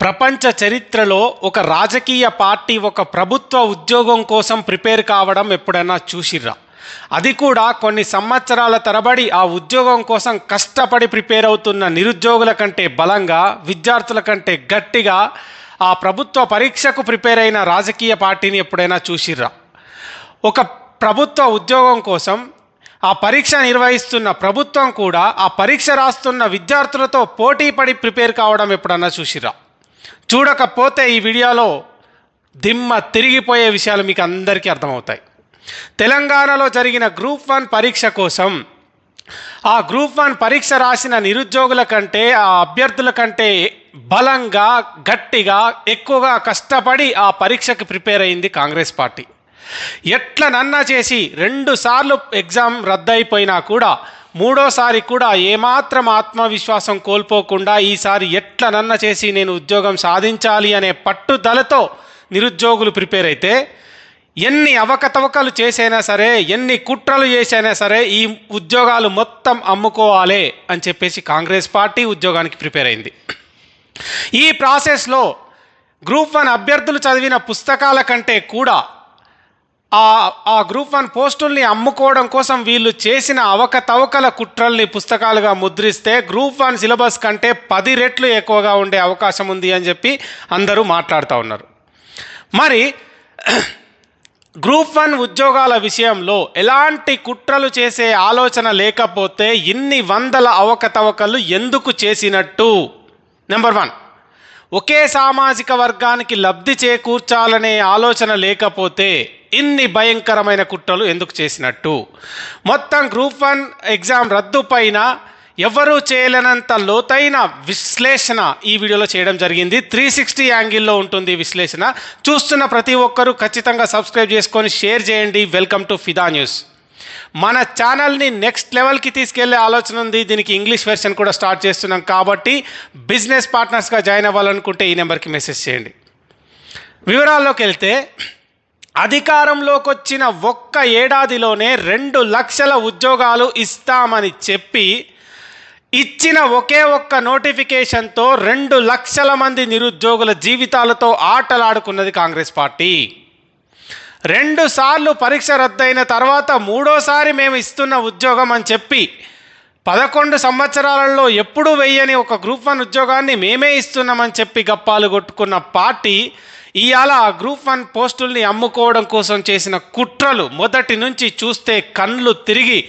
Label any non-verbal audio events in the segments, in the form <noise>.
ప్రపంచ చరిత్రలో ఒక రాజకీయ పార్టీ ఒక ప్రభుత్వ ఉద్యోగం కోసం ప్రిపేర్ కావడం ఎప్పుడైనా చూసిర్రా? అది కూడా కొన్ని సంవత్సరాల తరబడి ఆ ఉద్యోగం కోసం కష్టపడి ప్రిపేర్ అవుతున్న నిరుద్యోగుల కంటే బలంగా విద్యార్థుల కంటే గట్టిగా ఆ ప్రభుత్వ పరీక్షకు ప్రిపేర్ అయిన రాజకీయ పార్టీని ఎప్పుడైనా చూసిర్రా? ఒక ప్రభుత్వ ఉద్యోగం కోసం ఆ పరీక్ష నిర్వహిస్తున్న ప్రభుత్వం కూడా ఆ పరీక్ష రాస్తున్న విద్యార్థులతో పోటీ పడి ప్రిపేర్ కావడం ఎప్పుడన్నా చూసిరా చూడకపోతే ఈ వీడియోలో దిమ్మ తిరిగిపోయే విషయాలు మీకు అందరికీ అర్థమవుతాయి. తెలంగాణలో జరిగిన గ్రూప్ వన్ పరీక్ష కోసం ఆ గ్రూప్ వన్ పరీక్ష రాసిన నిరుద్యోగుల కంటే ఆ అభ్యర్థుల కంటే బలంగా గట్టిగా ఎక్కువగా కష్టపడి ఆ పరీక్షకు ప్రిపేర్ అయింది కాంగ్రెస్ పార్టీ. ఎట్లనన్నా చేసి రెండుసార్లు ఎగ్జామ్ రద్దయిపోయినా కూడా మూడోసారి కూడా ఏమాత్రం ఆత్మవిశ్వాసం కోల్పోకుండా ఈసారి ఎట్లనన్నా చేసి నేను ఉద్యోగం సాధించాలి అనే పట్టుదలతో నిరుద్యోగులు ప్రిపేర్ అయితే ఎన్ని అవకతవకలు చేసైనా సరే ఎన్ని కుట్రలు చేసైనా సరే ఈ ఉద్యోగాలు మొత్తం అమ్ముకోవాలి అని చెప్పేసి కాంగ్రెస్ పార్టీ ఉద్యోగానికి ప్రిపేర్ అయింది. ఈ ప్రాసెస్లో గ్రూప్ వన్ అభ్యర్థులు చదివిన పుస్తకాల కంటే కూడా ఆ ఆ గ్రూప్ వన్ పోస్టుల్ని అమ్ముకోవడం కోసం వీళ్ళు చేసిన అవకతవకల కుట్రల్ని పుస్తకాలుగా ముద్రిస్తే గ్రూప్ వన్ సిలబస్ కంటే పది రెట్లు ఎక్కువగా ఉండే అవకాశం ఉంది అని చెప్పి అందరూ మాట్లాడుతూ ఉన్నారు. మరి <clears throat> గ్రూప్ వన్ ఉద్యోగాల విషయంలో ఎలాంటి కుట్రలు చేసే ఆలోచన లేకపోతే ఇన్ని వందల అవకతవకలు ఎందుకు చేసినట్టు? నెంబర్ వన్ ఒకే సామాజిక వర్గానికి లబ్ధి చేకూర్చాలనే ఆలోచన లేకపోతే ఇన్ని భయంకరమైన కుట్రలు ఎందుకు చేసినట్టు? మొత్తం గ్రూప్ వన్ ఎగ్జామ్ రద్దు పైన ఎవరూ చేయలేనంత లోతైన విశ్లేషణ ఈ వీడియోలో చేయడం జరిగింది. త్రీ సిక్స్టీ యాంగిల్లో ఉంటుంది విశ్లేషణ. చూస్తున్న ప్రతి ఒక్కరూ ఖచ్చితంగా సబ్స్క్రైబ్ చేసుకొని షేర్ చేయండి. Welcome to Fida news. మన ఛానల్ని నెక్స్ట్ లెవెల్కి తీసుకెళ్ళే ఆలోచన ఉంది. దీనికి ఇంగ్లీష్ వెర్షన్ కూడా స్టార్ట్ చేస్తున్నాం కాబట్టి బిజినెస్ పార్ట్నర్స్గా జాయిన్ అవ్వాలనుకుంటే ఈ నెంబర్కి మెసేజ్ చేయండి. వివరాల్లోకి వెళ్తే అధికారంలోకి వచ్చిన ఒక్క ఏడాదిలోనే రెండు లక్షల ఉద్యోగాలు ఇస్తామని చెప్పి ఇచ్చిన ఒకే ఒక్క నోటిఫికేషన్తో రెండు లక్షల మంది నిరుద్యోగుల జీవితాలతో ఆటలాడుకున్నది కాంగ్రెస్ పార్టీ. రెండు సార్లు పరీక్ష రద్దయిన తర్వాత మూడోసారి మేము ఇస్తున్న ఉద్యోగం అని చెప్పి పదకొండు సంవత్సరాలలో ఎప్పుడూ వెయ్యని ఒక గ్రూప్ వన్ ఉద్యోగాన్ని మేమే ఇస్తున్నామని చెప్పి గప్పాలు కొట్టుకున్న పార్టీ ఇవాళ ఆ గ్రూప్ వన్ పోస్టుల్ని అమ్ముకోవడం కోసం చేసిన కుట్రలు మొదటి నుంచి చూస్తే కళ్ళు తిరిగి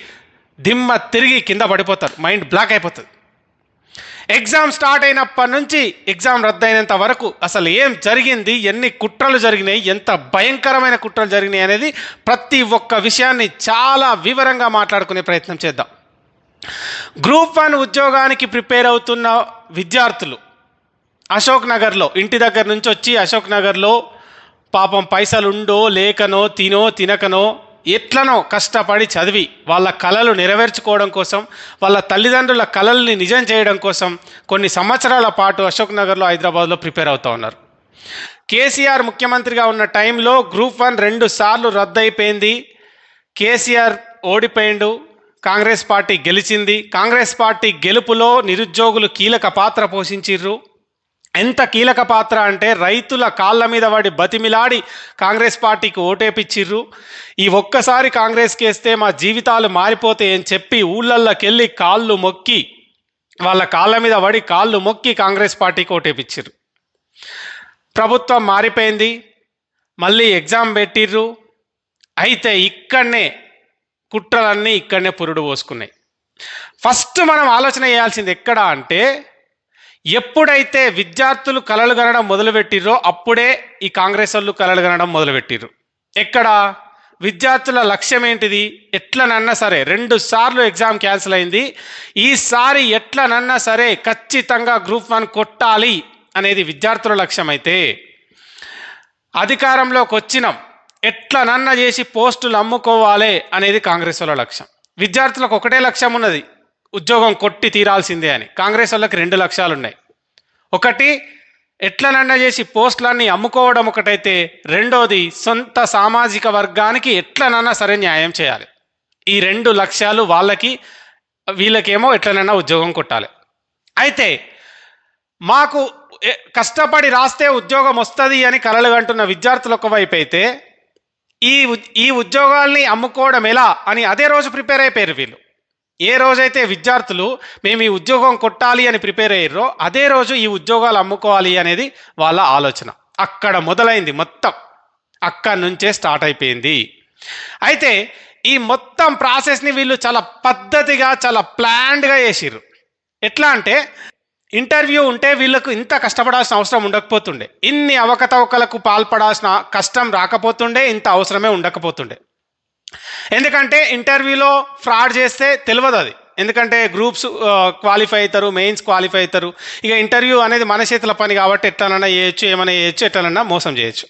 దిమ్మ తిరిగి కింద పడిపోతారు. మైండ్ బ్లాక్ అయిపోతుంది. ఎగ్జామ్ స్టార్ట్ అయినప్పటి నుంచి ఎగ్జామ్ రద్దయినంత వరకు అసలు ఏం జరిగింది ఎన్ని కుట్రలు జరిగినాయి ఎంత భయంకరమైన కుట్రలు జరిగినాయి అనేది ప్రతి ఒక్క విషయాన్ని చాలా వివరంగా మాట్లాడుకునే ప్రయత్నం చేద్దాం. గ్రూప్ వన్ ఉద్యోగానికి ప్రిపేర్ అవుతున్న విద్యార్థులు అశోక్ నగర్లో ఇంటి దగ్గర నుంచి వచ్చి అశోక్ నగర్లో పాపం పైసలు ఉండో లేకనో తినో తినకనో ఎట్లనో కష్టపడి చదివి వాళ్ళ కళలు నెరవేర్చుకోవడం కోసం వాళ్ళ తల్లిదండ్రుల కళల్ని నిజం చేయడం కోసం కొన్ని సంవత్సరాల పాటు అశోక్ నగర్లో హైదరాబాద్లో ప్రిపేర్ అవుతూ ఉన్నారు. కేసీఆర్ ముఖ్యమంత్రిగా ఉన్న టైంలో గ్రూప్ వన్ రెండు సార్లు రద్దయిపోయింది. కేసీఆర్ ఓడిపోయిండు. కాంగ్రెస్ పార్టీ గెలిచింది. కాంగ్రెస్ పార్టీ గెలుపులో నిరుద్యోగులు కీలక పాత్ర పోషించిర్రు. ఎంత కీలక పాత్ర అంటే రైతుల కాళ్ళ మీద పడి బతిమిలాడి కాంగ్రెస్ పార్టీకి ఓటేపిచ్చిర్రు. ఈ ఒక్కసారి కాంగ్రెస్కి వేస్తే మా జీవితాలు మారిపోతాయని చెప్పి ఊళ్ళల్లోకెళ్ళి కాళ్ళు మొక్కి వాళ్ళ కాళ్ళ మీద పడి కాళ్ళు మొక్కి కాంగ్రెస్ పార్టీకి ఓటేపిచ్చిర్రు. ప్రభుత్వం మారిపోయింది మళ్ళీ ఎగ్జామ్ పెట్టిర్రు. అయితే ఇక్కడనే కుట్రలన్నీ ఇక్కడనే పురుడు పోసుకున్నాయి. ఫస్ట్ మనం ఆలోచన చేయాల్సింది ఎక్కడ అంటే ఎప్పుడైతే విద్యార్థులు కలలు కనడం మొదలుపెట్టిర్రో అప్పుడే ఈ కాంగ్రెస్ వాళ్ళు కలలు కనడం మొదలుపెట్టిర్రు. ఎక్కడ? విద్యార్థుల లక్ష్యం ఏంటిది ఎట్లనన్నా సరే రెండు సార్లు ఎగ్జామ్ క్యాన్సిల్ అయింది. ఈసారి ఎట్లనన్నా సరే ఖచ్చితంగా గ్రూప్ వన్ కొట్టాలి అనేది విద్యార్థుల లక్ష్యం అయితే అధికారంలోకి వచ్చినాం. ఎట్లనన్నా చేసి పోస్టులు అమ్ముకోవాలి అనేది కాంగ్రెస్ వాళ్ళ లక్ష్యం. విద్యార్థులకు ఒకటే లక్ష్యం ఉన్నది ఉద్యోగం కొట్టి తీరాల్సిందే అని. కాంగ్రెస్ వాళ్ళకి రెండు లక్ష్యాలు ఉన్నాయి. ఒకటి ఎట్లనన్నా చేసి పోస్టులన్నీ అమ్ముకోవడం ఒకటైతే రెండోది సొంత సామాజిక వర్గానికి ఎట్లనన్నా సరే న్యాయం చేయాలి. ఈ రెండు లక్ష్యాలు వాళ్ళకి వీళ్ళకేమో ఎట్లనన్నా ఉద్యోగం కొట్టాలి. అయితే మాకు కష్టపడి రాస్తే ఉద్యోగం వస్తుంది అని కలలు అంటున్న విద్యార్థులు ఒకవైపు అయితే ఈ ఈ ఉద్యోగాల్ని అమ్ముకోవడం ఎలా అని అదే రోజు ప్రిపేర్ అయిపోయారు వీళ్ళు. ఏ రోజైతే విద్యార్థులు మేము ఈ ఉద్యోగం కొట్టాలి అని ప్రిపేర్ అయ్యారో అదే రోజు ఈ ఉద్యోగాలు అమ్ముకోవాలి అనేది వాళ్ళ ఆలోచన. అక్కడ మొదలైంది మొత్తం. అక్కడి నుంచే స్టార్ట్ అయిపోయింది. అయితే ఈ మొత్తం ప్రాసెస్ని వీళ్ళు చాలా పద్ధతిగా చాలా ప్లాన్డ్గా చేసిర్రు. ఎట్లా అంటే ఇంటర్వ్యూ ఉంటే వీళ్ళకు ఇంత కష్టపడాల్సిన అవసరం ఉండకపోతుండే. ఇన్ని అవకతవకలకు పాల్పడాల్సిన కష్టం రాకపోతుండే ఇంత అవసరమే ఉండకపోతుండే. ఎందుకంటే ఇంటర్వ్యూలో ఫ్రాడ్ చేస్తే తెలియదు అది. ఎందుకంటే గ్రూప్స్ క్వాలిఫై అవుతారు మెయిన్స్ క్వాలిఫై అవుతారు. ఇక ఇంటర్వ్యూ అనేది మన చేతుల పని కాబట్టి ఎట్లనన్నా చేయొచ్చు ఏమైనా చేయొచ్చు ఎట్లనన్నా మోసం చేయొచ్చు.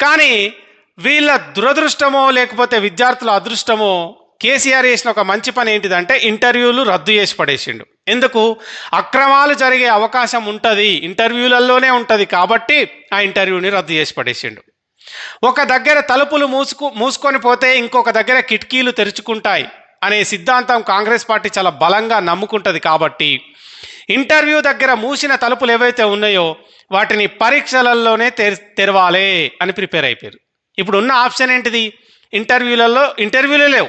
కానీ వీళ్ళ దురదృష్టమో లేకపోతే విద్యార్థుల అదృష్టమో కేసీఆర్ చేసిన ఒక మంచి పని ఏంటిదంటే ఇంటర్వ్యూలు రద్దు చేసి పడేసిండు. ఎందుకు? అక్రమాలు జరిగే అవకాశం ఉంటుంది. ఇంటర్వ్యూలలోనే ఉంటుంది కాబట్టి ఆ ఇంటర్వ్యూని రద్దు చేసి పడేసిండు. ఒక దగ్గర తలుపులు మూసుకు మూసుకొని పోతే ఇంకొక దగ్గర కిటికీలు తెరుచుకుంటాయి అనే సిద్ధాంతం కాంగ్రెస్ పార్టీ చాలా బలంగా నమ్ముకుంటుంది కాబట్టి ఇంటర్వ్యూ దగ్గర మూసిన తలుపులు ఏవైతే ఉన్నాయో వాటిని పరీక్షలలోనే తెర తెరవాలే అని ప్రిపేర్ అయిపోయారు. ఇప్పుడు ఉన్న ఆప్షన్ ఏంటిది? ఇంటర్వ్యూలలో ఇంటర్వ్యూలు లేవు.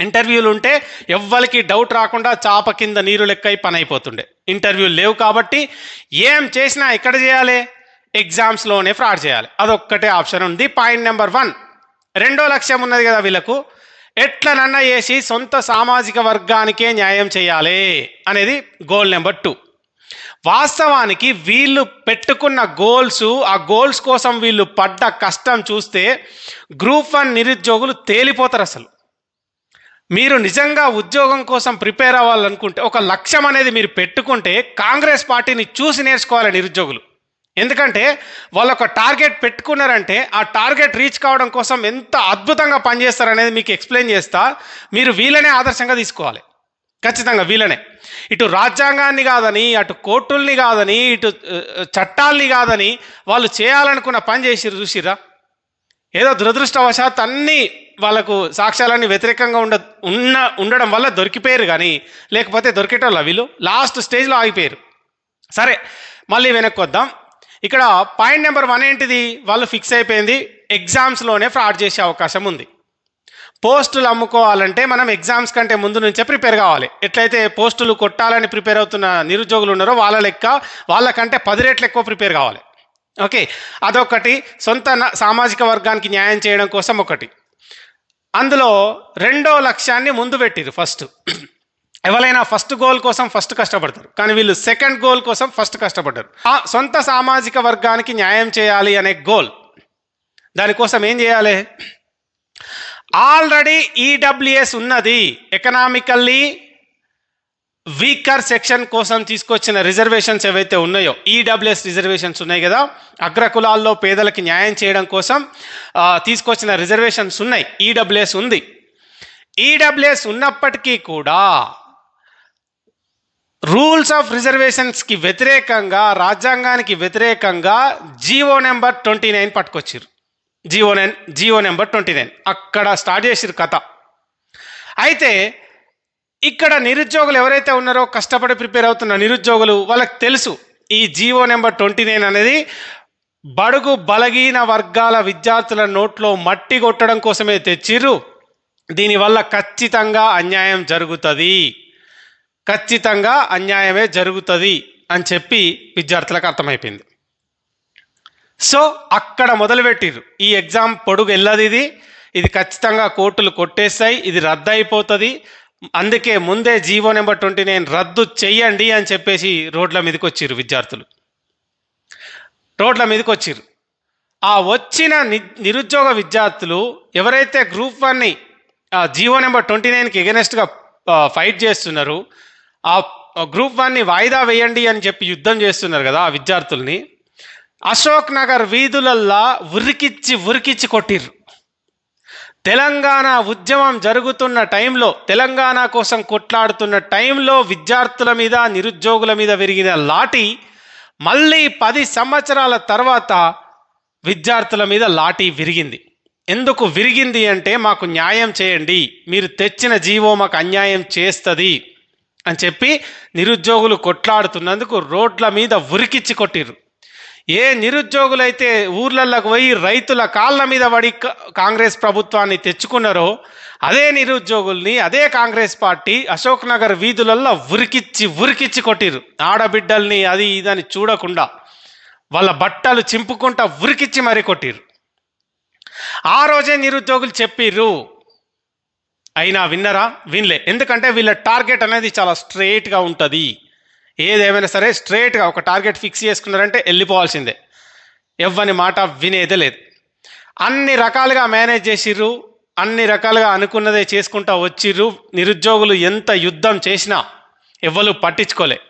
ఇంటర్వ్యూలు ఉంటే ఎవ్వరికి డౌట్ రాకుండా చాప కింద నీరు లెక్కై పని అయిపోతుండే. ఇంటర్వ్యూలు లేవు కాబట్టి ఏం చేసినా ఎక్కడ చేయాలి? ఎగ్జామ్స్లోనే ఫ్రాడ్ చేయాలి. అదొక్కటే ఆప్షన్ ఉంది. పాయింట్ నెంబర్ వన్ రెండో లక్ష్యం ఉన్నది కదా వీళ్ళకు. ఎట్లనన్నా చేసి సొంత సామాజిక వర్గానికే న్యాయం చేయాలి అనేది గోల్ నెంబర్ టూ వాస్తవానికి వీళ్ళు పెట్టుకున్న గోల్స్ ఆ గోల్స్ కోసం వీళ్ళు పడ్డ కష్టం చూస్తే గ్రూప్ వన్ నిరుద్యోగులు తేలిపోతారు అసలు. మీరు నిజంగా ఉద్యోగం కోసం ప్రిపేర్ అవ్వాలనుకుంటే ఒక లక్ష్యం అనేది మీరు పెట్టుకుంటే కాంగ్రెస్ పార్టీని చూసి నేర్చుకోవాలి నిరుద్యోగులు. ఎందుకంటే వాళ్ళు ఒక టార్గెట్ పెట్టుకున్నారంటే ఆ టార్గెట్ రీచ్ కావడం కోసం ఎంత అద్భుతంగా పనిచేస్తారనేది మీకు ఎక్స్ప్లెయిన్ చేస్తా. మీరు వీళ్ళనే ఆదర్శంగా తీసుకోవాలి. ఖచ్చితంగా వీళ్ళనే ఇటు రాజ్యాంగాన్ని కాదని అటు కోర్టుల్ని కాదని ఇటు చట్టాల్ని కాదని వాళ్ళు చేయాలనుకున్న పని చేసిరు చూసిరా ఏదో దురదృష్టవశాత్ అన్నీ వాళ్ళకు సాక్ష్యాలన్నీ వ్యతిరేకంగా ఉండ ఉన్న ఉండడం వల్ల దొరికిపోయారు కానీ లేకపోతే దొరికేటోళ్ళ వీళ్ళు. లాస్ట్ స్టేజ్లో ఆగిపోయారు. సరే మళ్ళీ వెనక్కి వద్దాం. ఇక్కడ పాయింట్ నెంబర్ వన్ ఏంటిది? వాళ్ళు ఫిక్స్ అయిపోయింది. ఎగ్జామ్స్లోనే ఫ్రాడ్ చేసే అవకాశం ఉంది. పోస్టులు అమ్ముకోవాలంటే మనం ఎగ్జామ్స్ కంటే ముందు నుంచే ప్రిపేర్ కావాలి. ఎట్లయితే పోస్టులు కొట్టాలని ప్రిపేర్ అవుతున్న నిరుద్యోగులు ఉన్నారో వాళ్ళ లెక్క వాళ్ళకంటే పది రెట్లు ఎక్కువ ప్రిపేర్ కావాలి. ఓకే? అదొకటి సొంత న- సామాజిక వర్గానికి న్యాయం చేయడం కోసం ఒకటి. అందులో రెండో లక్ష్యాన్ని ముందు పెట్టిరు ఫస్ట్. ఎవరైనా ఫస్ట్ గోల్ కోసం ఫస్ట్ కష్టపడతారు. కానీ వీళ్ళు సెకండ్ గోల్ కోసం ఫస్ట్ కష్టపడ్డారు. ఆ సొంత సామాజిక వర్గానికి న్యాయం చేయాలి అనే గోల్ దానికోసం ఏం చేయాలి? ఆల్రెడీ ఈడబ్ల్యూఎస్ ఉన్నది. ఎకనామికల్లీ వీకర్ సెక్షన్ కోసం తీసుకొచ్చిన రిజర్వేషన్స్ ఏవైతే ఉన్నాయో ఈడబ్ల్యూఎస్ రిజర్వేషన్స్ ఉన్నాయి కదా అగ్రకులాల్లో పేదలకి న్యాయం చేయడం కోసం తీసుకొచ్చిన రిజర్వేషన్స్ ఉన్నాయి. ఈడబ్ల్యూఎస్ ఉంది. ఈడబ్ల్యూఎస్ ఉన్నప్పటికీ కూడా రూల్స్ ఆఫ్ రిజర్వేషన్స్కి వ్యతిరేకంగా రాజ్యాంగానికి వ్యతిరేకంగా జీవో నెంబర్ ట్వంటీ నైన్ పట్టుకొచ్చారు GO nine GO number twenty nine. అక్కడ స్టార్ట్ చేసిరు కథ. అయితే ఇక్కడ నిరుద్యోగులు ఎవరైతే ఉన్నారో కష్టపడి ప్రిపేర్ అవుతున్న నిరుద్యోగులు వాళ్ళకి తెలుసు ఈ జీవో నెంబర్ ట్వంటీ నైన్ అనేది బడుగు బలహీన వర్గాల విద్యార్థుల నోట్లో మట్టి కొట్టడం కోసమే తెచ్చిర్రు. దీనివల్ల ఖచ్చితంగా అన్యాయం జరుగుతుంది. ఖచ్చితంగా అన్యాయమే జరుగుతుంది అని చెప్పి విద్యార్థులకు అర్థమైపోయింది. సో అక్కడ మొదలుపెట్టిర్రు. ఈ ఎగ్జామ్ పొడుగు వెళ్ళదు ఇది. ఇది ఖచ్చితంగా కోర్టులు కొట్టేస్తాయి. ఇది రద్దు అయిపోతుంది అందుకే ముందే జీవో నెంబర్ ట్వంటీ నైన్ రద్దు చెయ్యండి అని చెప్పేసి రోడ్ల మీదకి వచ్చిర్రు విద్యార్థులు. రోడ్ల మీదకి వచ్చిర్రు ఆ వచ్చిన ని నిరుద్యోగ విద్యార్థులు ఎవరైతే గ్రూప్ వన్ని జీవో నెంబర్ ట్వంటీ నైన్కి ఎగనెస్ట్గా ఫైట్ చేస్తున్నారు ఆ గ్రూప్ వన్ని వాయిదా వేయండి అని చెప్పి యుద్ధం చేస్తున్నారు కదా ఆ విద్యార్థుల్ని. అశోక్ నగర్ వీధులల్లా ఉరికిచ్చి ఉరికిచ్చి కొట్టిర్రు. తెలంగాణ ఉద్యమం జరుగుతున్న టైంలో తెలంగాణ కోసం కొట్లాడుతున్న టైంలో విద్యార్థుల మీద నిరుద్యోగుల మీద విరిగిన లాఠీ మళ్ళీ పది సంవత్సరాల తర్వాత విద్యార్థుల మీద లాఠీ విరిగింది. ఎందుకు విరిగింది అంటే మాకు న్యాయం చేయండి. మీరు తెచ్చిన జీవో మాకు అన్యాయం చేస్తుంది. అని చెప్పి నిరుద్యోగులు కొట్లాడుతున్నందుకు రోడ్ల మీద ఉరికిచ్చి కొట్టిర్రు. ఏ నిరుద్యోగులైతే ఊర్లలోకి పోయి రైతుల కాళ్ళ మీద పడి కాంగ్రెస్ ప్రభుత్వాన్ని తెచ్చుకున్నారో అదే నిరుద్యోగుల్ని అదే కాంగ్రెస్ పార్టీ అశోక్ నగర్ వీధులలో ఉరికిచ్చి ఉరికిచ్చి కొట్టిరు ఆడబిడ్డల్ని అది ఇదని చూడకుండా వాళ్ళ బట్టలు చింపుకుంటా ఉరికిచ్చి మరీ కొట్టిర్రు. ఆ రోజే నిరుద్యోగులు చెప్పిర్రు అయినా విన్నరా? వినలే. ఎందుకంటే వీళ్ళ టార్గెట్ అనేది చాలా స్ట్రేట్గా ఉంటుంది. ఏదేమైనా సరే స్ట్రేట్గా ఒక టార్గెట్ ఫిక్స్ చేసుకున్నారంటే వెళ్ళిపోవాల్సిందే. ఎవ్వని మాట వినేదే లేదు. అన్ని రకాలుగా మేనేజ్ చేసిర్రు. అన్ని రకాలుగా అనుకున్నదే చేసుకుంటా వచ్చిర్రు. నిరుద్యోగులు ఎంత యుద్ధం చేసినా ఎవ్వరు పట్టించుకోలే.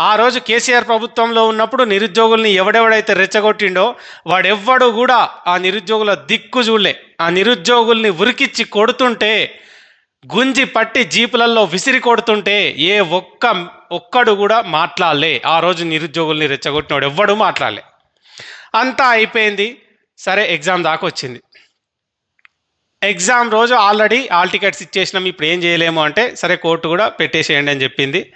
ఆ రోజు కేసీఆర్ ప్రభుత్వంలో ఉన్నప్పుడు నిరుద్యోగుల్ని ఎవడెవడైతే రెచ్చగొట్టిండో వాడెవ్వడు కూడా ఆ నిరుద్యోగుల దిక్కు చూడలే. ఆ నిరుద్యోగుల్ని ఉరికిచ్చి కొడుతుంటే గుంజి పట్టి జీపులలో విసిరి కొడుతుంటే ఏ ఒక్క ఒక్కడు కూడా మాట్లాడలే. ఆ రోజు నిరుద్యోగుల్ని రెచ్చగొట్టినోడు ఎవ్వడు మాట్లాడలే. అంతా అయిపోయింది. సరే ఎగ్జామ్ దాకా వచ్చింది. ఎగ్జామ్ రోజు ఆల్రెడీ ఆల్ టికెట్స్ ఇచ్చేసినాం. ఇప్పుడు ఏం చేయలేము అంటే సరే కోర్టు కూడా పెట్టేసేయండి అని చెప్పింది.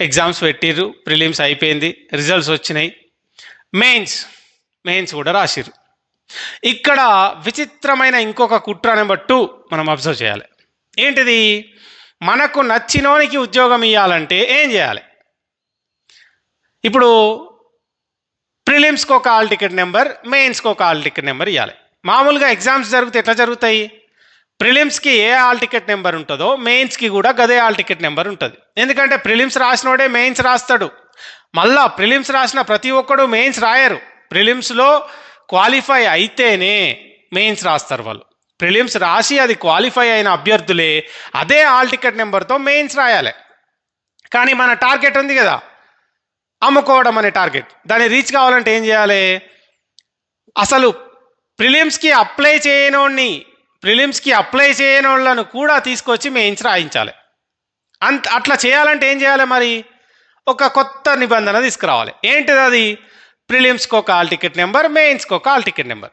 ఎగ్జామ్స్ పెట్టిర్రు. ప్రిలిమ్స్ అయిపోయింది. రిజల్ట్స్ వచ్చినాయి. మెయిన్స్ మెయిన్స్ కూడా రాసిర్రు. ఇక్కడ విచిత్రమైన ఇంకొక కుట్ర నెంబర్ టూ మనం అబ్జర్వ్ చేయాలి. ఏంటిది? మనకు నచ్చినోనికి ఉద్యోగం ఇవ్వాలంటే ఏం చేయాలి? ఇప్పుడు ప్రిలిమ్స్కి ఒక ఆల్ టికెట్ నెంబర్ మెయిన్స్కి ఒక ఆల్ టికెట్ నెంబర్ ఇవ్వాలి మామూలుగా ఎగ్జామ్స్ జరిగితే ఎట్లా జరుగుతాయి? ప్రిలిమ్స్కి ఏ ఆల్ టికెట్ నెంబర్ ఉంటుందో మెయిన్స్కి కూడా గదే ఆల్ టికెట్ నెంబర్ ఉంటుంది. ఎందుకంటే ప్రిలిమ్స్ రాసినోడే మెయిన్స్ రాస్తాడు. మళ్ళా ప్రిలిమ్స్ రాసిన ప్రతి ఒక్కడు మెయిన్స్ రాయరు. ప్రిలిమ్స్లో క్వాలిఫై అయితేనే మెయిన్స్ రాస్తారు వాళ్ళు. ప్రిలిమ్స్ రాసి అది క్వాలిఫై అయిన అభ్యర్థులే అదే ఆల్ టికెట్ నెంబర్తో మెయిన్స్ రాయాలి. కానీ మన టార్గెట్ ఉంది కదా అమ్ముకోవడం అనే టార్గెట్. దాన్ని రీచ్ కావాలంటే ఏం చేయాలి? అసలు ప్రిలిమ్స్కి అప్లై చేయనోడిని ప్రిలిమ్స్కి అప్లై చేయనోళ్ళను కూడా తీసుకొచ్చి మెయిన్స్ రాయించాలి. అంత అట్లా చేయాలంటే ఏం చేయాలి మరి? ఒక కొత్త నిబంధన తీసుకురావాలి. ఏంటిది అది? ప్రిలిమ్స్కి ఒక ఆల్ టికెట్ నెంబర్ మెయిన్స్కి ఒక ఆల్ టికెట్ నెంబర్.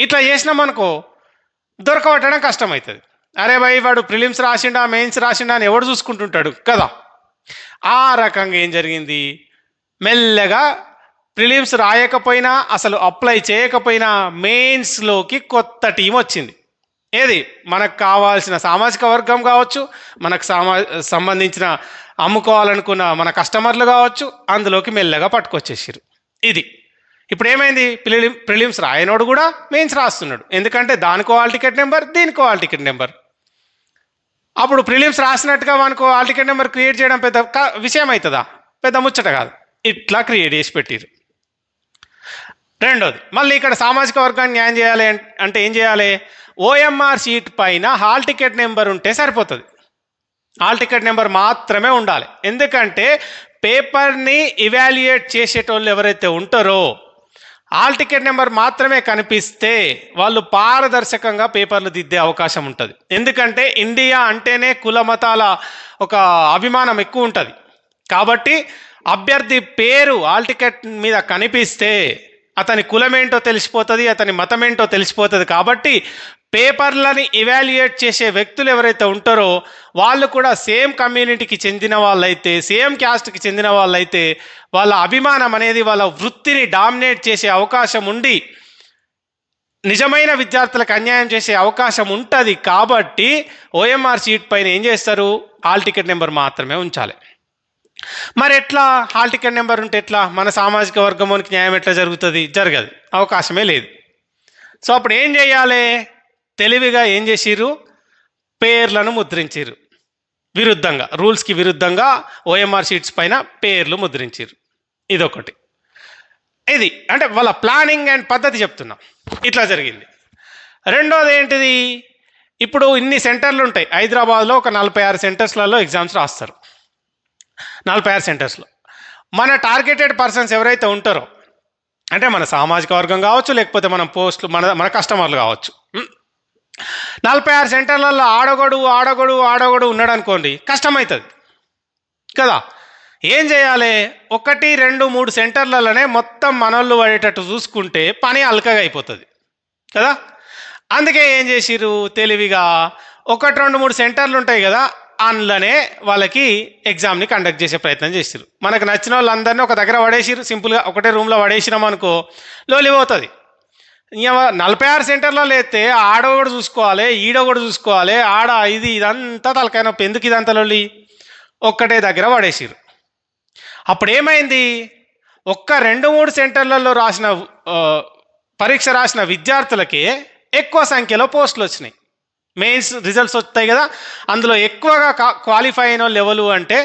ఇట్లా చేసినాం అనుకో దొరకబట్టడం కష్టమవుతుంది అరే భయ్ వాడు ప్రిలిమ్స్ రాసిండా మెయిన్స్ రాసిండా అని ఎవడు చూసుకుంటుంటాడు? కదా. ఆ రకంగా ఏం జరిగింది? మెల్లగా ప్రిలిమ్స్ రాయకపోయినా అసలు అప్లై చేయకపోయినా మెయిన్స్లోకి కొత్త టీం వచ్చింది. ఏది? మనకు కావాల్సిన సామాజిక వర్గం కావచ్చు మనకు సామా సంబంధించిన అమ్ముకోవాలనుకున్న మన కస్టమర్లు కావచ్చు అందులోకి మెల్లగా పట్టుకొచ్చేసారు ఇది. ఇప్పుడు ఏమైంది ప్రిలి ప్రిలిమ్స్ రాయనోడు కూడా మెయిన్స్ రాస్తున్నాడు. ఎందుకంటే దానికో ఆల్ టికెట్ నెంబర్ దీనికో ఆల్ టికెట్ నెంబర్. అప్పుడు ప్రిలిమ్స్ రాసినట్టుగా మనకు ఆల్ టికెట్ నెంబర్ క్రియేట్ చేయడం పెద్ద విషయం అవుతుందా పెద్ద ముచ్చట కాదు. ఇట్లా క్రియేట్ చేసి పెట్టారు రెండోది మళ్ళీ ఇక్కడ సామాజిక వర్గాన్ని న్యాయం చేయాలి అంటే ఏం చేయాలి? ఓఎంఆర్ సీట్ పైన హాల్ టికెట్ నెంబర్ ఉంటే సరిపోతుంది. హాల్ టికెట్ నెంబర్ మాత్రమే ఉండాలి. ఎందుకంటే పేపర్ని ఇవాల్యుయేట్ చేసేటోళ్ళు ఎవరైతే ఉంటారో ఆల్ టికెట్ నెంబర్ మాత్రమే కనిపిస్తే వాళ్ళు పారదర్శకంగా పేపర్లు దిద్దే అవకాశం ఉంటుంది. ఎందుకంటే ఇండియా అంటేనే కుల మతాల ఒక అభిమానం ఎక్కువ ఉంటుంది. కాబట్టి అభ్యర్థి పేరు ఆల్ టికెట్ మీద కనిపిస్తే అతని కులమేంటో తెలిసిపోతుంది అతని మతమేంటో తెలిసిపోతుంది. కాబట్టి పేపర్లని ఇవాల్యుయేట్ చేసే వ్యక్తులు ఎవరైతే ఉంటారో వాళ్ళు కూడా సేమ్ కమ్యూనిటీకి చెందిన వాళ్ళైతే సేమ్ క్యాస్ట్కి చెందిన వాళ్ళైతే వాళ్ళ అభిమానం అనేది వాళ్ళ వృత్తిని డామినేట్ చేసే అవకాశం ఉండి నిజమైన విద్యార్థులకు అన్యాయం చేసే అవకాశం ఉంటుంది కాబట్టి ఓఎంఆర్ సీట్ పైన ఏం చేస్తారు? హాల్ టికెట్ నెంబర్ మాత్రమే ఉంచాలి. మరి ఎట్లా? హాల్ టికెట్ నెంబర్ ఉంటే ఎట్లా? మన సామాజిక వర్గంలోనికి న్యాయం ఎట్లా జరుగుతుంది? జరగదు. అవకాశమే లేదు. సో అప్పుడు ఏం చేయాలి? తెలివిగా ఏం చేసిర్రు? పేర్లను ముద్రించిర్రు. విరుద్ధంగా రూల్స్కి విరుద్ధంగా ఓఎంఆర్ షీట్స్ పైన పేర్లు ముద్రించిర్రు. ఇదొకటి. ఇది అంటే వాళ్ళ ప్లానింగ్ అండ్ పద్ధతి చెప్తున్నాం. ఇట్లా జరిగింది. రెండోది ఏంటిది? ఇప్పుడు ఇన్ని సెంటర్లు ఉంటాయి. హైదరాబాద్లో ఒక నలభై ఆరు సెంటర్స్లలో ఎగ్జామ్స్ రాస్తారు. నలభై ఆరు సెంటర్స్లో. మన టార్గెటెడ్ పర్సన్స్ ఎవరైతే ఉంటారో అంటే మన సామాజిక వర్గం కావచ్చు లేకపోతే మన పోస్టులు మన మన కస్టమర్లు కావచ్చు నలభై ఆరు సెంటర్లలో ఆడగొడు ఆడగొడు ఆడగడు ఉన్నాడు అనుకోండి కష్టమవుతుంది కదా? ఏం చేయాలి? ఒకటి రెండు మూడు సెంటర్లలోనే మొత్తం మనోళ్ళు పడేటట్టు చూసుకుంటే పని అల్కగా అయిపోతుంది. కదా? అందుకే ఏం చేసిరు తెలివిగా? ఒకటి రెండు మూడు సెంటర్లు ఉంటాయి కదా అందులోనే వాళ్ళకి ఎగ్జామ్ని కండక్ట్ చేసే ప్రయత్నం చేసిరు మనకు నచ్చిన వాళ్ళందరినీ ఒక దగ్గర పడేసిరు సింపుల్గా ఒకటే రూమ్లో పడేసినాం అనుకో లోలిపోతుంది ఇంకా నలభై ఆరు సెంటర్లో లేతే ఆడ కూడా చూసుకోవాలి ఈడ కూడా చూసుకోవాలి ఆడ ఇది ఇదంతా తలకాయ ఎందుకు ఇదంతా లొల్లి? ఒక్కటే దగ్గర పడేసిరు అప్పుడు ఏమైంది ఒక్క రెండు మూడు సెంటర్లలో రాసిన పరీక్ష రాసిన విద్యార్థులకే ఎక్కువ సంఖ్యలో పోస్టులు వచ్చినాయి. మెయిన్స్ రిజల్ట్స్ వస్తాయి కదా అందులో ఎక్కువగా క్వాలిఫై అయిన వాళ్ళు ఎవరు అంటే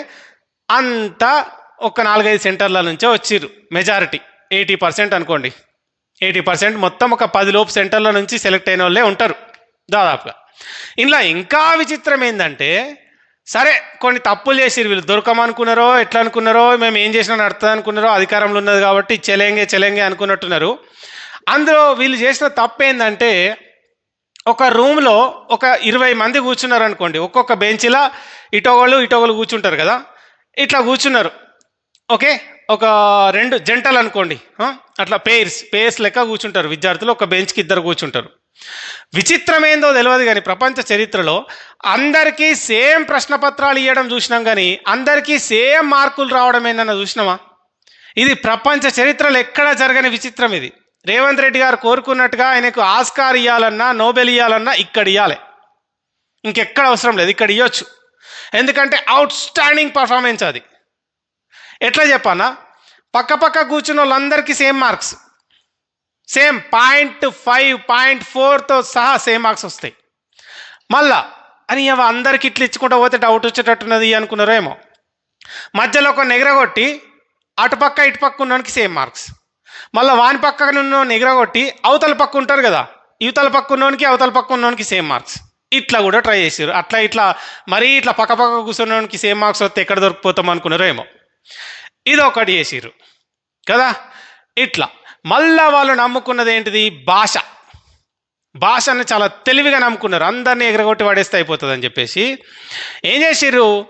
అంతా ఒక నాలుగైదు సెంటర్ల నుంచే వచ్చిర్రు. మెజారిటీ ఎయిటీ పర్సెంట్ అనుకోండి. ఎయిటీ పర్సెంట్ మొత్తం ఒక పది లోపు సెంటర్ల నుంచి సెలెక్ట్ అయిన వాళ్ళే ఉంటారు దాదాపుగా. ఇంట్లో ఇంకా విచిత్రం ఏంటంటే సరే కొన్ని తప్పులు చేసిరు వీళ్ళు. దొరకమనుకున్నారో ఎట్లా అనుకున్నారో మేము ఏం చేసినా నడుతుంది అనుకున్నారో అధికారంలో ఉన్నది కాబట్టి చెలెంగే చెలెంగే అనుకున్నట్టున్నారు. అందులో వీళ్ళు చేసిన తప్పు ఏంటంటే ఒక రూమ్లో ఒక ఇరవై మంది కూర్చున్నారు అనుకోండి ఒక్కొక్క బెంచ్లా ఇటోగోళ్ళు ఇటోగోళ్ళు కూర్చుంటారు కదా. ఇట్లా కూర్చున్నారు. ఓకే? ఒక రెండు జంటలు అనుకోండి అట్లా పేర్స్ పేర్స్ లెక్క కూర్చుంటారు విద్యార్థులు ఒక బెంచ్కి ఇద్దరు కూర్చుంటారు. విచిత్రం ఏందో తెలియదు కానీ ప్రపంచ చరిత్రలో అందరికీ సేమ్ ప్రశ్న పత్రాలు ఇవ్వడం చూసినాం కానీ అందరికీ సేమ్ మార్కులు రావడం ఏందన్న చూసినామా ఇది ప్రపంచ చరిత్రలో ఎక్కడా జరగని విచిత్రం ఇది. రేవంత్ రెడ్డి గారు కోరుకున్నట్టుగా ఆయనకు ఆస్కార్ ఇవ్వాలన్నా నోబెల్ ఇవ్వాలన్నా ఇక్కడ ఇవ్వాలి ఇంకెక్కడ అవసరం లేదు ఇక్కడ ఇవ్వచ్చు ఎందుకంటే అవుట్ స్టాండింగ్ పర్ఫార్మెన్స్ అది. ఎట్లా చెప్పానా పక్క పక్క కూర్చున్న వాళ్ళందరికీ same marks same point five point ఫోర్తో సహా సేమ్ మార్క్స్ వస్తాయి. మళ్ళా అని అవి అందరికి ఇట్లా ఇచ్చుకుంటూ పోతే డౌట్ వచ్చేటట్టున్నది అనుకున్నారో ఏమో. మధ్యలో ఒక ఎగరగొట్టి అటుపక్క ఇటుపక్క ఉన్నోనికి సేమ్ మార్క్స్ మళ్ళీ వాని పక్కన ఉన్న ఎగరగొట్టి అవతల పక్క ఉంటారు కదా ఇవతల పక్క ఉన్నోనికి అవతల పక్క ఉన్నోనికి సేమ్ మార్క్స్ ఇట్లా కూడా ట్రై చేసారు అట్లా ఇట్లా మరీ ఇట్లా పక్క పక్క కూర్చున్నోనికి సేమ్ మార్క్స్ వస్తే ఎక్కడ దొరికిపోతాం అనుకున్నారో ఏమో. ఇది ఒకటి చేసిర్రు. కదా? ఇట్లా. మళ్ళా వాళ్ళు నమ్ముకున్నది ఏంటిది? భాష. భాషను చాలా తెలివిగా నమ్ముకున్నారు. అందరినీ ఎగరగొట్టి పడేస్తే అయిపోతుంది అని చెప్పేసి. ఏం చేసిర్రు?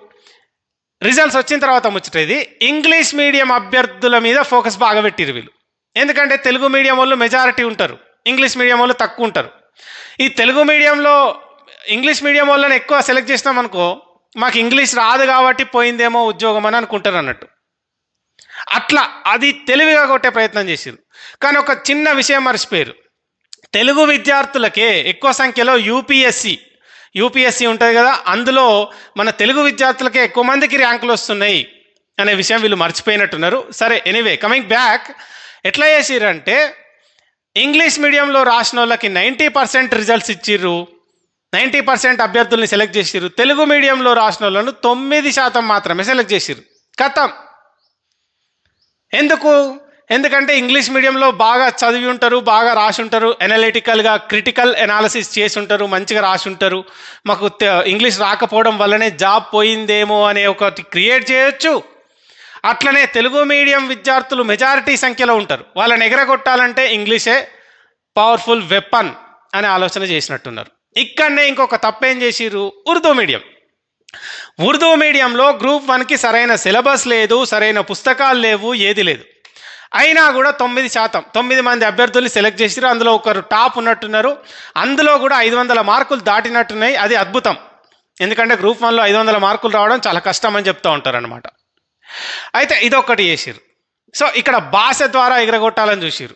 రిజల్ట్స్ వచ్చిన తర్వాత ముచ్చటది ఇంగ్లీష్ మీడియం అభ్యర్థుల మీద ఫోకస్ బాగా పెట్టిరు వీళ్ళు. ఎందుకంటే తెలుగు మీడియం వాళ్ళు మెజారిటీ ఉంటారు. ఇంగ్లీష్ మీడియం వాళ్ళు తక్కువ ఉంటారు. ఈ తెలుగు మీడియంలో ఇంగ్లీష్ మీడియం వాళ్ళని ఎక్కువ సెలెక్ట్ చేసినాం అనుకో మాకు ఇంగ్లీష్ రాదు కాబట్టి పోయిందేమో ఉద్యోగం అని అనుకుంటారు అన్నట్టు. అట్లా అది తెలివిగా కొట్టే ప్రయత్నం చేసిరు కానీ ఒక చిన్న విషయం మర్చిపోయారు తెలుగు విద్యార్థులకే ఎక్కువ సంఖ్యలో యూపీఎస్సి యూపీఎస్సి ఉంటుంది కదా అందులో మన తెలుగు విద్యార్థులకే ఎక్కువ మందికి ర్యాంకులు వస్తున్నాయి అనే విషయం వీళ్ళు మర్చిపోయినట్టున్నారు. సరే ఎనీవే కమింగ్ బ్యాక్ ఎట్లా చేసిరంటే ఇంగ్లీష్ మీడియంలో రాసిన వాళ్ళకి నైంటీ పర్సెంట్ రిజల్ట్స్ ఇచ్చిర్రు నైంటీ పర్సెంట్ అభ్యర్థుల్ని సెలెక్ట్ చేసిర్రు. తెలుగు మీడియంలో రాసిన వాళ్ళను తొమ్మిది శాతం మాత్రమే సెలెక్ట్ చేసిర్రు. కథం ఎందుకు? ఎందుకంటే ఇంగ్లీష్ మీడియంలో బాగా చదివి ఉంటారు బాగా రాసి ఉంటారు ఎనలిటికల్గా క్రిటికల్ ఎనాలిసిస్ చేసి ఉంటారు మంచిగా రాసి ఉంటారు. మాకు ఇంగ్లీష్ రాకపోవడం వల్లనే జాబ్ పోయిందేమో అనే ఒకటి క్రియేట్ చేయొచ్చు. అట్లనే తెలుగు మీడియం విద్యార్థులు మెజారిటీ సంఖ్యలో ఉంటారు. వాళ్ళని ఎగరగొట్టాలంటే ఇంగ్లీషే పవర్ఫుల్ వెపన్ అనే ఆలోచన చేసినట్టున్నారు. ఇక్కడనే ఇంకొక తప్పేం చేసిర్రు? ఉర్దూ మీడియం. ఉర్దూ మీడియంలో గ్రూప్ వన్కి సరైన సిలబస్ లేదు సరైన పుస్తకాలు లేవు ఏది లేదు. అయినా కూడా తొమ్మిది శాతం తొమ్మిది మంది అభ్యర్థుల్ని సెలెక్ట్ చేసిరు అందులో ఒకరు టాప్ ఉన్నట్టున్నారు. అందులో కూడా ఐదు వందల మార్కులు దాటినట్టున్నాయి. అది అద్భుతం. ఎందుకంటే గ్రూప్ వన్లో ఐదు వందల మార్కులు రావడం చాలా కష్టం అని చెప్తూ ఉంటారనమాట అయితే ఇదొక్కటి చేసిరు సో ఇక్కడ భాష ద్వారా ఎగరగొట్టాలని చూసిరు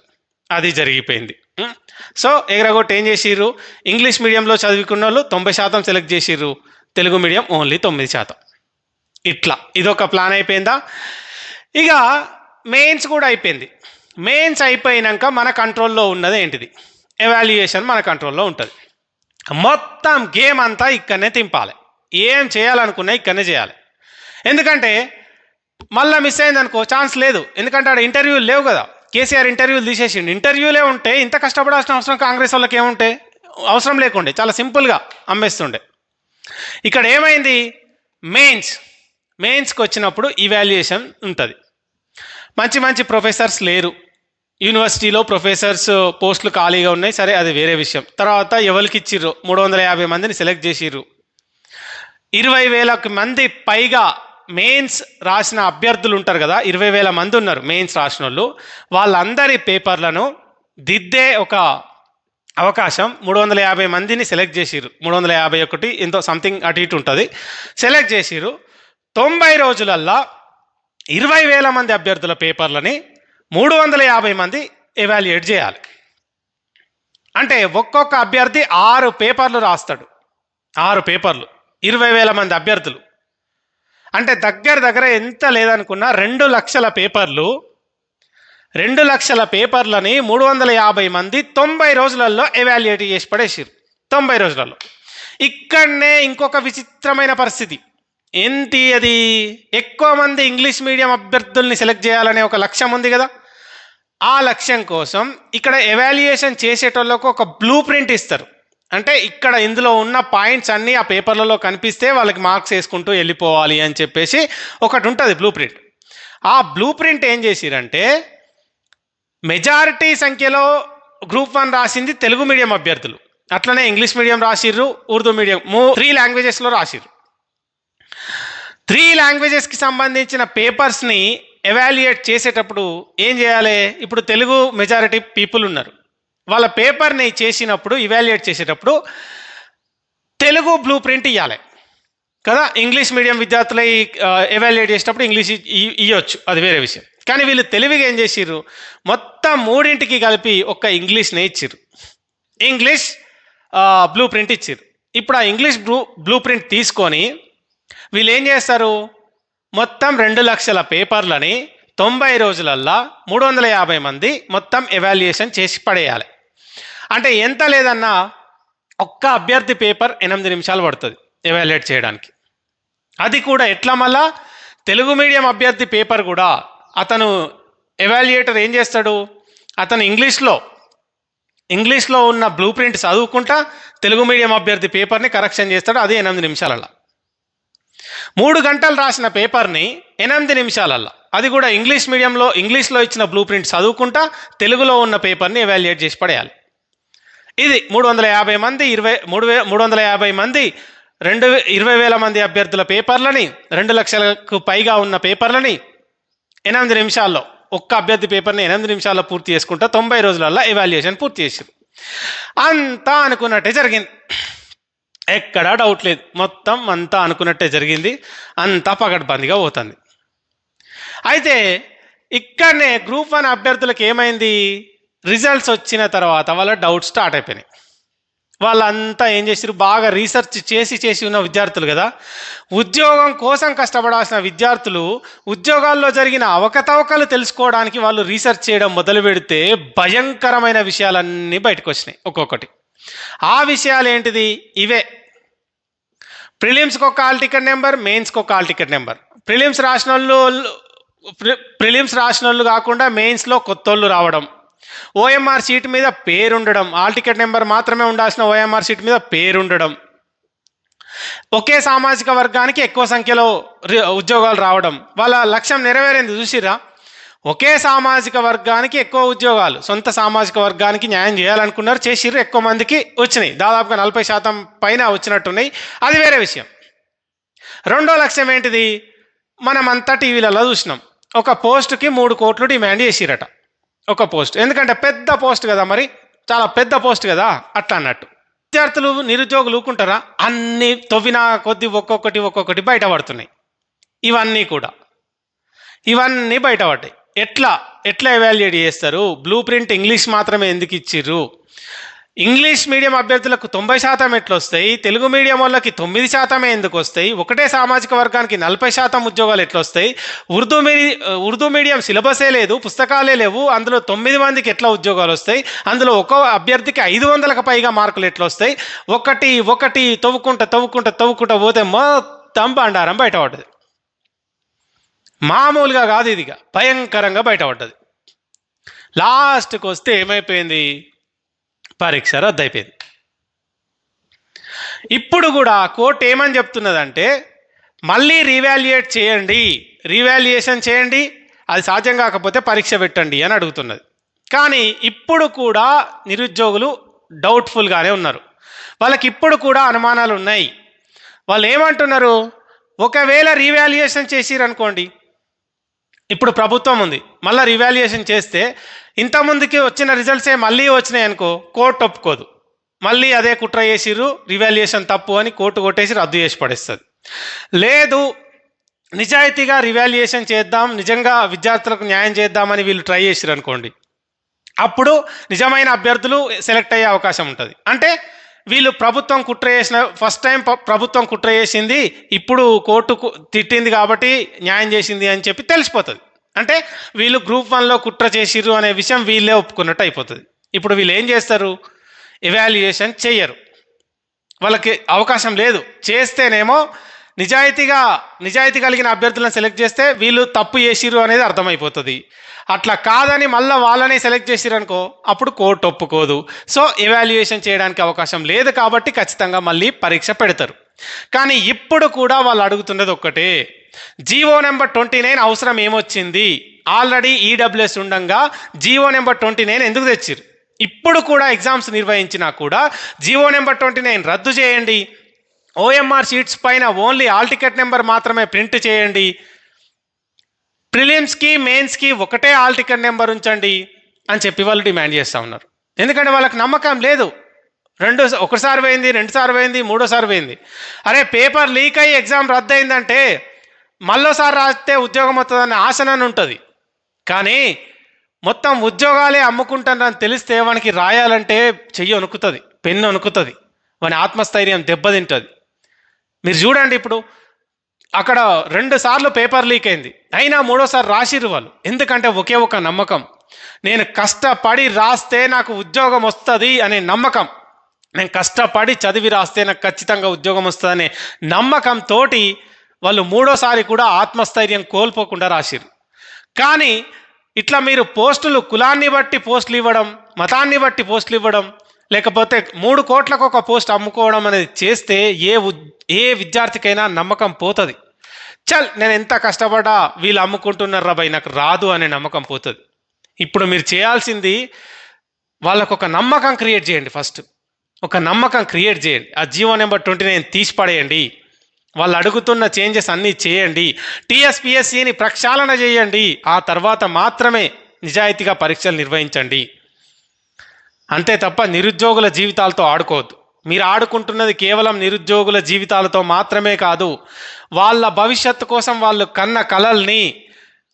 అది జరిగిపోయింది. సో ఎగరగొట్టి ఏం చేసిర్రు? ఇంగ్లీష్ మీడియంలో చదువుకున్న వాళ్ళు తొంభై శాతం సెలెక్ట్ చేసిర్రు. తెలుగు మీడియం ఓన్లీ తొమ్మిది శాతం. ఇట్లా. ఇదొక ప్లాన్ అయిపోయిందా? ఇక మెయిన్స్ కూడా అయిపోయింది. మెయిన్స్ అయిపోయినాక మన కంట్రోల్లో ఉన్నది ఏంటిది? ఎవాల్యుయేషన్ మన కంట్రోల్లో ఉంటుంది. మొత్తం గేమ్ అంతా ఇక్కడనే తింపాలి. ఏం చేయాలనుకున్నా ఇక్కడనే చేయాలి. ఎందుకంటే మళ్ళీ మిస్ అయింది అనుకో ఛాన్స్ లేదు. ఎందుకంటే ఆడ ఇంటర్వ్యూలు లేవు కదా. కేసీఆర్ ఇంటర్వ్యూలు తీసేసిండు. ఇంటర్వ్యూలే ఉంటే ఇంత కష్టపడాల్సిన అవసరం కాంగ్రెస్ వాళ్ళకి ఏముంటే? అవసరం లేకుండే. చాలా సింపుల్గా అమ్మేస్తుండే. ఇక్కడ ఏమైంది మెయిన్స్ మెయిన్స్కి వచ్చినప్పుడు ఇవాల్యుయేషన్ ఉంటుంది. మంచి మంచి ప్రొఫెసర్స్ లేరు. యూనివర్సిటీలో ప్రొఫెసర్స్ పోస్టులు ఖాళీగా ఉన్నాయి. సరే అది వేరే విషయం. తర్వాత ఎవరికి ఇచ్చిర్రు? మూడు వందల యాభై మందిని సెలెక్ట్ చేసిర్రు. ఇరవై వేలకు మంది పైగా మెయిన్స్ రాసిన అభ్యర్థులు ఉంటారు కదా ఇరవై వేల మంది ఉన్నారు మెయిన్స్ రాసిన వాళ్ళు వాళ్ళందరి పేపర్లను దిద్దే ఒక అవకాశం మూడు వందల యాభై మందిని సెలెక్ట్ చేసిరు మూడు వందల యాభై ఒకటి ఎంతో సంథింగ్ అటు ఇటు ఉంటుంది. సెలెక్ట్ చేసిర్రు. తొంభై రోజులల్లా ఇరవై వేల మంది అభ్యర్థుల పేపర్లని మూడు వందల యాభై మంది ఎవాల్యుయేట్ చేయాలి. అంటే ఒక్కొక్క అభ్యర్థి ఆరు పేపర్లు రాస్తాడు. ఆరు పేపర్లు. ఇరవై వేల మంది అభ్యర్థులు. అంటే దగ్గర దగ్గర ఎంత లేదనుకున్నా రెండు లక్షల పేపర్లు రెండు లక్షల పేపర్లని మూడు వందల యాభై మంది తొంభై రోజులలో ఎవాల్యుయేట్ చేసి పడేసారు తొంభై రోజులలో ఇక్కడనే ఇంకొక విచిత్రమైన పరిస్థితి. ఏంటి అది? ఎక్కువ మంది ఇంగ్లీష్ మీడియం అభ్యర్థుల్ని సెలెక్ట్ చేయాలనే ఒక లక్ష్యం ఉంది కదా. ఆ లక్ష్యం కోసం ఇక్కడ ఎవాల్యుయేషన్ చేసేటోళ్ళకు ఒక బ్లూ ప్రింట్ ఇస్తారు. అంటే ఇక్కడ ఇందులో ఉన్న పాయింట్స్ అన్నీ ఆ పేపర్లలో కనిపిస్తే వాళ్ళకి మార్క్స్ వేసుకుంటూ వెళ్ళిపోవాలి అని చెప్పేసి ఒకటి ఉంటుంది బ్లూ ప్రింట్ ఆ బ్లూ ప్రింట్ ఏం చేసిరంటే మెజారిటీ సంఖ్యలో గ్రూప్ వన్ రాసింది తెలుగు మీడియం అభ్యర్థులు. అట్లనే ఇంగ్లీష్ మీడియం రాసిర్రు ఉర్దూ మీడియం మూ త్రీ లాంగ్వేజెస్లో రాసిర్రు. త్రీ లాంగ్వేజెస్కి సంబంధించిన పేపర్స్ని ఎవాల్యుయేట్ చేసేటప్పుడు ఏం చేయాలి? ఇప్పుడు తెలుగు మెజారిటీ పీపుల్ ఉన్నారు. వాళ్ళ పేపర్ని చేసినప్పుడు ఇవాల్యుయేట్ చేసేటప్పుడు తెలుగు బ్లూ ప్రింట్ ఇవ్వాలి కదా? ఇంగ్లీష్ మీడియం విద్యార్థులై ఎవాల్యుయేట్ చేసేటప్పుడు ఇంగ్లీష్ ఇవ్వచ్చు అది వేరే విషయం. కానీ వీళ్ళు తెలివిగా ఏం చేసిర్రు? మొత్తం మూడింటికి కలిపి ఒక్క ఇంగ్లీష్నే ఇచ్చిర్రు. ఇంగ్లీష్ బ్లూ ప్రింట్ ఇచ్చిర్రు. ఇప్పుడు ఆ ఇంగ్లీష్ బ్లూ బ్లూ ప్రింట్ తీసుకొని వీళ్ళు ఏం చేస్తారు? మొత్తం రెండు లక్షల పేపర్లని తొంభై రోజులల్లా మూడు వందల యాభై మంది మొత్తం ఎవాల్యుయేషన్ చేసి పడేయాలి. అంటే ఎంత లేదన్నా ఒక్క అభ్యర్థి పేపర్ ఎనిమిది నిమిషాలు పడుతుంది ఎవాల్యుయేట్ చేయడానికి. అది కూడా ఎట్లా మళ్ళా? తెలుగు మీడియం అభ్యర్థి పేపర్ కూడా అతను ఎవాల్యుయేటర్ ఏం చేస్తాడు? అతను ఇంగ్లీష్లో ఇంగ్లీష్లో ఉన్న బ్లూ ప్రింట్ చదువుకుంటా తెలుగు మీడియం అభ్యర్థి పేపర్ని కరెక్షన్ చేస్తాడు అది ఎనిమిది నిమిషాలల్లా. మూడు గంటలు రాసిన పేపర్ని ఎనిమిది నిమిషాలల్లా. అది కూడా ఇంగ్లీష్ మీడియంలో ఇంగ్లీష్లో ఇచ్చిన బ్లూ ప్రింట్ చదువుకుంటా తెలుగులో ఉన్న పేపర్ని ఎవాల్యుయేట్ చేసి పడేయాలి. ఇది మూడు వందల యాభై మంది ఇరవై మూడు వే మూడు వందల యాభై మంది రెండు వే- ఇరవై వేల మంది అభ్యర్థుల పేపర్లని రెండు లక్షలకు పైగా ఉన్న పేపర్లని ఎనిమిది నిమిషాల్లో ఒక్క అభ్యర్థి పేపర్ని ఎనిమిది నిమిషాల్లో పూర్తి చేసుకుంటా తొంభై రోజులలో ఎవాల్యుయేషన్ పూర్తి చేసారు అంతా అనుకున్నట్టే జరిగింది. ఎక్కడా డౌట్ లేదు. మొత్తం అంతా అనుకున్నట్టే జరిగింది. అంతా పగడ్బందీగా పోతుంది. అయితే ఇక్కడనే గ్రూప్ వన్ అభ్యర్థులకు ఏమైంది? రిజల్ట్స్ వచ్చిన తర్వాత వాళ్ళ డౌట్ స్టార్ట్ అయిపోయినాయి. వాళ్ళంతా ఏం చేసారు బాగా రీసెర్చ్ చేసి చేసి ఉన్న విద్యార్థులు కదా. ఉద్యోగం కోసం కష్టపడాల్సిన విద్యార్థులు ఉద్యోగాల్లో జరిగిన అవకతవకలు తెలుసుకోవడానికి వాళ్ళు రీసెర్చ్ చేయడం మొదలు పెడితే భయంకరమైన విషయాలన్నీ బయటకు వచ్చినాయి ఒక్కొక్కటి. ఆ విషయాలు ఏంటిది? ఇవే. ప్రిలిమ్స్కి ఒక కాల్ టికెట్ నెంబర్ మెయిన్స్కి ఒక కాల్ టికెట్ నెంబర్. ప్రిలిమ్స్ రాసిన వాళ్ళు ప్రిలిమ్స్ రాసిన వాళ్ళు కాకుండా మెయిన్స్లో కొత్త వాళ్ళు రావడం. ఓఎంఆర్ సీట్ మీద పేరుండడం. ఆల్ టికెట్ నెంబర్ మాత్రమే ఉండాల్సిన ఓఎంఆర్ సీట్ మీద పేరు ఉండడం ఒకే సామాజిక వర్గానికి ఎక్కువ సంఖ్యలో ఉద్యోగాలు రావడం. వాళ్ళ లక్ష్యం నెరవేరింది. చూసిరా ఒకే సామాజిక వర్గానికి ఎక్కువ ఉద్యోగాలు. సొంత సామాజిక వర్గానికి న్యాయం చేయాలనుకున్నారు. చేసిర్రు. ఎక్కువ మందికి వచ్చినాయి. దాదాపుగా నలభై శాతం పైన వచ్చినట్టున్నాయి. అది వేరే విషయం. రెండో లక్ష్యం ఏంటిది? మనమంతా టీవీలలో చూసినాం. ఒక పోస్ట్కి మూడు కోట్లు డిమాండ్ చేసిరట. ఒక పోస్ట్. ఎందుకంటే పెద్ద పోస్ట్ కదా మరి. చాలా పెద్ద పోస్ట్ కదా అట్లా అన్నట్టు. విద్యార్థులు నిరుద్యోగులు ఊకుంటారా అన్నీ తవ్విన కొద్ది ఒక్కొక్కటి ఒక్కొక్కటి బయటపడుతున్నాయి ఇవన్నీ కూడా. ఇవన్నీ బయటపడ్డాయి ఎట్లా? ఎట్లా ఎవాల్యుయేట్ చేస్తారు? బ్లూ ప్రింట్ ఇంగ్లీష్ మాత్రమే ఎందుకు ఇచ్చిర్రు? ఇంగ్లీష్ మీడియం అభ్యర్థులకు తొంభై శాతం ఎట్లా వస్తాయి? తెలుగు మీడియం వాళ్ళకి తొమ్మిది శాతమే ఎందుకు వస్తాయి? ఒకటే సామాజిక వర్గానికి నలభై శాతం ఉద్యోగాలు ఎట్లా వస్తాయి? ఉర్దూ మీ ఉర్దూ మీడియం సిలబసే లేదు పుస్తకాలే లేవు అందులో తొమ్మిది మందికి ఎట్లా ఉద్యోగాలు వస్తాయి? అందులో ఒక అభ్యర్థికి ఐదు వందలకు పైగా మార్కులు ఎట్లా వస్తాయి? ఒకటి ఒకటి తవ్వుకుంటా తవ్వుకుంటా తవ్వుకుంటా పోతే మొత్తం బండారం బయటపడ్డది. మామూలుగా కాదు ఇదిగా భయంకరంగా బయటపడ్డది. లాస్ట్కి వస్తే ఏమైపోయింది? పరీక్ష రద్దయిపోయింది ఇప్పుడు కూడా కోర్టు ఏమని చెప్తున్నదంటే మళ్ళీ రీవాల్యుయేట్ చేయండి రీవాల్యుయేషన్ చేయండి అది సాధ్యం కాకపోతే పరీక్ష పెట్టండి అని అడుగుతున్నది. కానీ ఇప్పుడు కూడా నిరుద్యోగులు డౌట్ఫుల్గానే ఉన్నారు. వాళ్ళకి ఇప్పుడు కూడా అనుమానాలు ఉన్నాయి. వాళ్ళు ఏమంటున్నారు? ఒకవేళ రీవాల్యుయేషన్ చేసిరనుకోండి ఇప్పుడు ప్రభుత్వం ఉంది మళ్ళీ రివాల్యుయేషన్ చేస్తే ఇంతకుముందుకి వచ్చిన రిజల్ట్సే మళ్ళీ వచ్చినాయి అనుకో కోర్టు ఒప్పుకోదు. మళ్ళీ అదే కుట్ర చేసిర్రు రివాల్యుయేషన్ తప్పు అని కోర్టు కొట్టేసి రద్దు చేసి పడేస్తుంది. లేదు నిజాయితీగా రివాల్యుయేషన్ చేద్దాం నిజంగా విద్యార్థులకు న్యాయం చేద్దామని వీళ్ళు ట్రై చేసిరు అనుకోండి. అప్పుడు నిజమైన అభ్యర్థులు సెలెక్ట్ అయ్యే అవకాశం ఉంటుంది. అంటే వీళ్ళు ప్రభుత్వం కుట్ర చేసిన ఫస్ట్ టైం ప్రభుత్వం కుట్ర చేసింది ఇప్పుడు కోర్టుకు తిట్టింది కాబట్టి న్యాయం చేసింది అని చెప్పి తెలిసిపోతుంది. అంటే వీళ్ళు గ్రూప్ వన్లో కుట్ర చేసిర్రు అనే విషయం వీళ్ళే ఒప్పుకున్నట్టు అయిపోతుంది. ఇప్పుడు వీళ్ళు ఏం చేస్తారు? ఎవాల్యుయేషన్ చెయ్యరు. వాళ్ళకి అవకాశం లేదు. చేస్తేనేమో నిజాయితీగా నిజాయితీ కలిగిన అభ్యర్థులను సెలెక్ట్ చేస్తే వీళ్ళు తప్పు చేసిర్రు అనేది అర్థమైపోతుంది. అట్లా కాదని మళ్ళీ వాళ్ళని సెలెక్ట్ చేసిరనుకో అప్పుడు కోర్టు ఒప్పుకోదు. సో ఎవాల్యుయేషన్ చేయడానికి అవకాశం లేదు కాబట్టి ఖచ్చితంగా మళ్ళీ పరీక్ష పెడతారు. కానీ ఇప్పుడు కూడా వాళ్ళు అడుగుతున్నది ఒక్కటే. జీవో నెంబర్ ట్వంటీ నైన్ అవసరం ఏమొచ్చింది? ఆల్రెడీ ఈడబ్ల్యూఎస్ ఉండగా జీవో నెంబర్ ట్వంటీ నైన్ ఎందుకు తెచ్చిర్రు? ఇప్పుడు కూడా ఎగ్జామ్స్ నిర్వహించినా కూడా జీవో నెంబర్ ట్వంటీ నైన్ రద్దు చేయండి. ఓఎంఆర్ షీట్స్ పైన ఓన్లీ ఆల్ టికెట్ నెంబర్ మాత్రమే ప్రింట్ చేయండి. ప్రిలిమ్స్కి మెయిన్స్కి ఒకటే ఆల్ టికెట్ నెంబర్ ఉంచండి అని చెప్పి వాళ్ళు డిమాండ్ చేస్తూ ఉన్నారు. ఎందుకంటే వాళ్ళకి నమ్మకం లేదు. రెండు ఒకసారి పోయింది రెండుసారి పోయింది మూడోసారి పోయింది. అరే పేపర్ లీక్ అయ్యి ఎగ్జామ్ రద్దు అయిందంటే మళ్ళోసారి రాస్తే ఉద్యోగం వస్తుందనే ఆశనని ఉంటుంది. కానీ మొత్తం ఉద్యోగాలే అమ్ముకుంటానని తెలిస్తే వానికి రాయాలంటే చెయ్యి వణుకుతుంది పెన్ను వణుకుతుంది వాని ఆత్మస్థైర్యం దెబ్బతింటుంది. మీరు చూడండి ఇప్పుడు అక్కడ రెండు సార్లు పేపర్ లీక్ అయింది. అయినా మూడోసారి రాసిరు వాళ్ళు. ఎందుకంటే ఒకే ఒక నమ్మకం. నేను కష్టపడి రాస్తే నాకు ఉద్యోగం వస్తుంది అనే నమ్మకం. నేను కష్టపడి చదివి రాస్తే నాకు ఖచ్చితంగా ఉద్యోగం వస్తుందనే నమ్మకంతో వాళ్ళు మూడోసారి కూడా ఆత్మస్థైర్యం కోల్పోకుండా రాశారు కానీ ఇట్లా మీరు పోస్టులు కులాన్ని బట్టి పోస్టులు ఇవ్వడం మతాన్ని బట్టి పోస్టులు ఇవ్వడం లేకపోతే మూడు కోట్లకు ఒక పోస్ట్ అమ్ముకోవడం అనేది చేస్తే ఏ ఏ విద్యార్థికైనా నమ్మకం పోతుంది. చల్ నేను ఎంత కష్టపడ్డా వీళ్ళు అమ్ముకుంటున్నారు రాబాయి నాకు రాదు అనే నమ్మకం పోతుంది. ఇప్పుడు మీరు చేయాల్సింది వాళ్ళకు ఒక నమ్మకం క్రియేట్ చేయండి ఫస్ట్. ఒక నమ్మకం క్రియేట్ చేయండి. ఆ జీవో నెంబర్ ట్వంటీ నైన్ తీసి పడేయండి వాళ్ళు అడుగుతున్న చేంజెస్ అన్నీ చేయండి. టీఎస్పిఎస్సిని ప్రక్షాళన చేయండి. ఆ తర్వాత మాత్రమే నిజాయితీగా పరీక్షలు నిర్వహించండి. అంతే తప్ప నిరుద్యోగుల జీవితాలతో ఆడుకోవద్దు. మీరు ఆడుకుంటున్నది కేవలం నిరుద్యోగుల జీవితాలతో మాత్రమే కాదు వాళ్ళ భవిష్యత్తు కోసం వాళ్ళు కన్న కలల్ని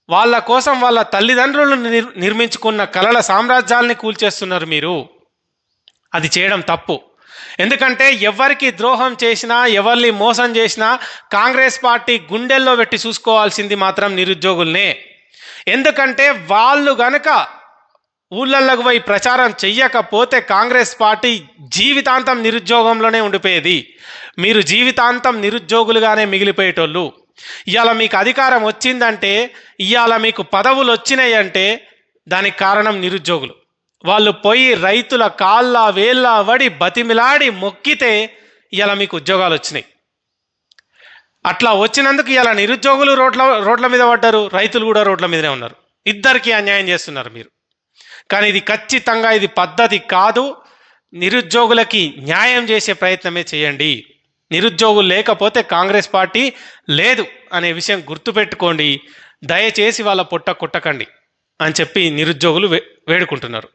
వాళ్ళ కోసం వాళ్ళ తల్లిదండ్రులు నిర్- నిర్మించుకున్న కలల సామ్రాజ్యాల్ని కూల్చేస్తున్నారు మీరు. అది చేయడం తప్పు. ఎందుకంటే ఎవరికి ద్రోహం చేసినా ఎవరిని మోసం చేసినా కాంగ్రెస్ పార్టీ గుండెల్లో పెట్టి చూసుకోవాల్సింది మాత్రం నిరుద్యోగుల్నే. ఎందుకంటే వాళ్ళు గనక ఊళ్ళల్లోకి పోయి ప్రచారం చెయ్యకపోతే కాంగ్రెస్ పార్టీ జీవితాంతం నిరుద్యోగంలోనే ఉండిపోయేది. మీరు జీవితాంతం నిరుద్యోగులుగానే మిగిలిపోయేటోళ్ళు. ఇవాళ మీకు అధికారం వచ్చిందంటే ఇవాళ మీకు పదవులు వచ్చినాయి అంటే దానికి కారణం నిరుద్యోగులు. వాళ్ళు పోయి రైతుల కాళ్ళ వేళ్ళ వడి బతిమిలాడి మొక్కితే ఇలా మీకు ఉద్యోగాలు వచ్చినాయి. అట్లా వచ్చినందుకు ఇలా నిరుద్యోగులు రోడ్ల రోడ్ల మీద పడ్డారు రైతులు కూడా రోడ్ల మీదనే ఉన్నారు. ఇద్దరికీ అన్యాయం చేస్తున్నారు మీరు. కానీ ఇది ఖచ్చితంగా ఇది పద్ధతి కాదు. నిరుద్యోగులకి న్యాయం చేసే ప్రయత్నమే చేయండి. నిరుద్యోగులు లేకపోతే కాంగ్రెస్ పార్టీ లేదు అనే విషయం గుర్తుపెట్టుకోండి. దయచేసి వాళ్ళ పొట్ట కొట్టకండి అని చెప్పి నిరుద్యోగులు వే వేడుకుంటున్నారు.